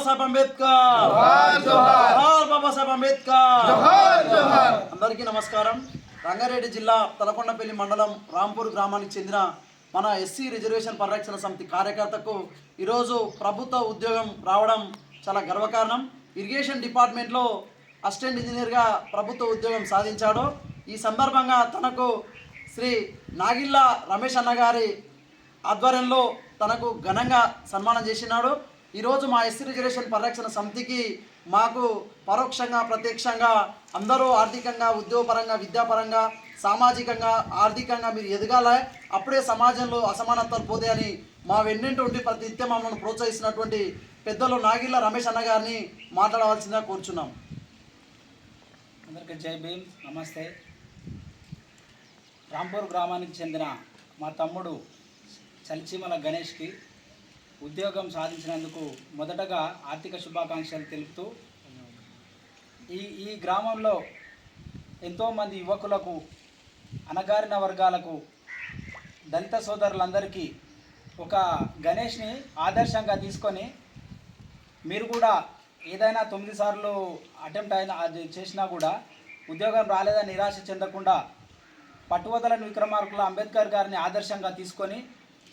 బాబాసాహెబ్ అంబేద్కర్. జోహార్ బాబాసాహెబ్ అంబేద్కర్. జోహార్ జోహార్. అందరికీ నమస్కారం. రంగారెడ్డి జిల్లా తలకొండపల్లి మండలం రాంపూర్ గ్రామానికి చెందిన మన ఎస్సీ రిజర్వేషన్ పరిరక్షణ సమితి కార్యకర్తకు ఈరోజు ప్రభుత్వ ఉద్యోగం రావడం చాలా గర్వకారణం. ఇరిగేషన్ డిపార్ట్మెంట్లో అసిస్టెంట్ ఇంజనీర్గా ప్రభుత్వ ఉద్యోగం సాధించాడు. ఈ సందర్భంగా తనకు శ్రీ నాగిళ్ళ రమేష్ అన్న గారి ఆధ్వర్యంలో తనకు ఘనంగా సన్మానం చేసినాడు. ఈరోజు మా ఎస్సీ రిజర్వేషన్ పరిరక్షణ సమితికి మాకు పరోక్షంగా ప్రత్యక్షంగా అందరూ ఆర్థికంగా ఉద్యోగపరంగా విద్యాపరంగా సామాజికంగా ఆర్థికంగా మీరు ఎదగాల. అప్పుడే సమాజంలో అసమానతలు పోతాయని మా వెన్నింటి ఉండి ప్రతి నిత్యం మమ్మల్ని ప్రోత్సహిస్తున్నటువంటి పెద్దలు నాగిళ్ళ రమేష్ అన్న గారిని మాట్లాడవలసిందిగా కోరుచున్నాం. అందరికీ జై భీమ్. నమస్తే. రాంపూర్ గ్రామానికి చెందిన మా తమ్ముడు చలిచీమల గణేష్కి ఉద్యోగం సాధించినందుకు మొదటగా ఆర్థిక శుభాకాంక్షలు తెలుపుతూ ఈ ఈ గ్రామంలో ఎంతోమంది యువకులకు అణగారిన వర్గాలకు దళిత సోదరులందరికీ ఒక గణేష్ని ఆదర్శంగా తీసుకొని మీరు కూడా ఏదైనా తొమ్మిది సార్లు అటెంప్ట్ అయినా అది చేసినా కూడా ఉద్యోగం రాలేదని నిరాశ చెందకుండా పట్టువదలని విక్రమార్కుల అంబేద్కర్ గారిని ఆదర్శంగా తీసుకొని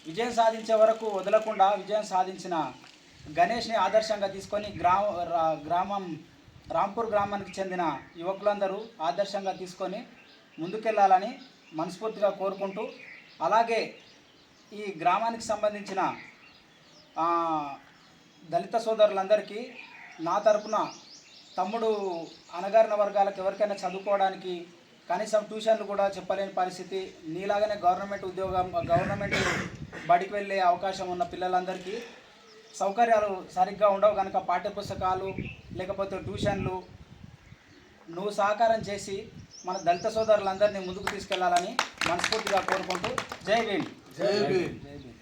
విజయం సాధించే వరకు వదలకుండా విజయం సాధించిన గణేష్ని ఆదర్శంగా తీసుకొని గ్రామ రా- గ్రామం రాంపూర్ గ్రామానికి చెందిన యువకులందరూ ఆదర్శంగా తీసుకొని ముందుకెళ్ళాలని మనస్ఫూర్తిగా కోరుకుంటూ అలాగే ఈ గ్రామానికి సంబంధించిన దళిత సోదరులందరికీ నా తరపున తమ్ముడు అనగారిన వర్గాలకు ఎవరికైనా చదువుకోవడానికి కనీసం ట్యూషన్లు కూడా చెప్పలేని పరిస్థితి. నీలాగానే గవర్నమెంట్ ఉద్యోగం గవర్నమెంట్ బడికి వెళ్ళే అవకాశం ఉన్న పిల్లలందరికీ సౌకర్యాలు సరిగ్గా ఉండవు కనుక పాఠ్యపుస్తకాలు లేకపోతే ట్యూషన్లు. నువ్వు సహకారం చేసి మన దళిత సోదరులందరినీ ముందుకు తీసుకెళ్ళాలని మనస్ఫూర్తిగా కోరుకుంటూ జై భీమ్. జై భీమ్. జై భీమ్.